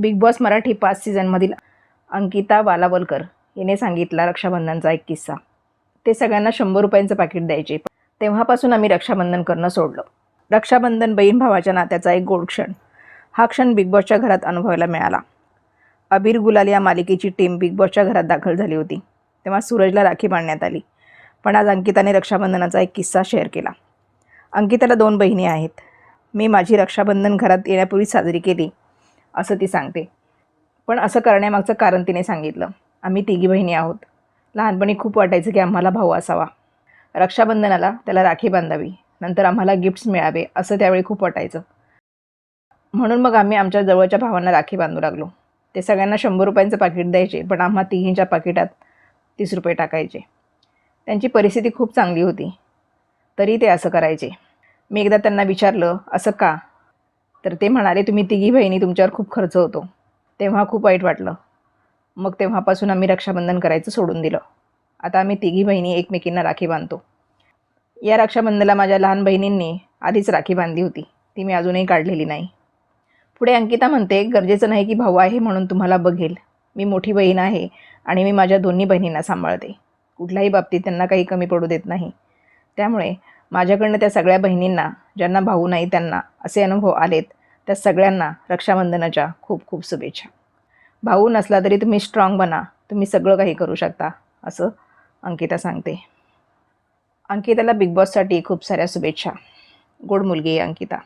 Big boss Marathi पाच सीझनमधील अंकिता वालावलकर हिने सांगितला रक्षाबंधनचा एक किस्सा. ते सगळ्यांना शंभर रुपयांचं पाकिट द्यायचे. तेव्हापासून आम्ही रक्षाबंधन करणं सोडलं. रक्षाबंधन बहीण भावाच्या नात्याचा एक गोड क्षण. हा क्षण बिग बॉसच्या घरात अनुभवायला मिळाला. अबीर गुलाल या मालिकेची टीम बिग बॉसच्या घरात दाखल झाली होती. तेव्हा सूरजला राखी बांधण्यात आली. पण आज अंकिताने रक्षाबंधनाचा एक किस्सा शेअर केला. अंकिताला दोन बहिणी आहेत. मी माझी रक्षाबंधन घरात येण्यापूर्वी साजरी केली. असं ती सांगते. पण असं करण्यामागचं कारण तिने सांगितलं. आम्ही तिघी बहिणी आहोत. लहानपणी खूप वाटायचं की आम्हाला भाऊ असावा. रक्षाबंधनाला त्याला राखी बांधावी. नंतर आम्हाला गिफ्ट्स मिळावे असं त्यावेळी खूप वाटायचं. म्हणून मग आम्ही आमच्या जवळच्या भावांना राखी बांधू लागलो. ते सगळ्यांना शंभर रुपयांचं पाकिट द्यायचे पण आम्हा तिघींच्या पाकिटात तीस रुपये टाकायचे. त्यांची परिस्थिती खूप चांगली होती. तरी ते असं करायचे. मी एकदा त्यांना विचारलं असं का? तर ते म्हणाले तुम्ही तिघी बहिणी तुमच्यावर खूप खर्च होतो. तेव्हा खूप वाईट वाटलं. मग तेव्हापासून आम्ही रक्षाबंधन करायचं सोडून दिलं. आता आम्ही तिघी बहिणी एकमेकींना राखी बांधतो. या रक्षाबंधनाला माझ्या लहान बहिणींनी आधीच राखी बांधली होती. ती मी अजूनही काढलेली नाही. पुढे अंकिता म्हणते गरजेचं नाही की भाऊ आहे म्हणून तुम्हाला बघेल. मी मोठी बहीण आहे आणि मी माझ्या दोन्ही बहिणींना सांभाळते. कुठल्याही बाबतीत त्यांना काही कमी पडू देत नाही. त्यामुळे माझ्याकडनं त्या सगळ्या बहिणींना ज्यांना भाऊ नाही त्यांना असे अनुभव आलेत त्या सगळ्यांना रक्षाबंधनाच्या खूप खूप शुभेच्छा. भाऊ नसला तरी तुम्ही स्ट्रॉंग बना. तुम्ही सगळं काही करू शकता असं अंकिता सांगते. अंकिताला बिग बॉससाठी खूप साऱ्या शुभेच्छा. गोड मुलगी आहे अंकिता.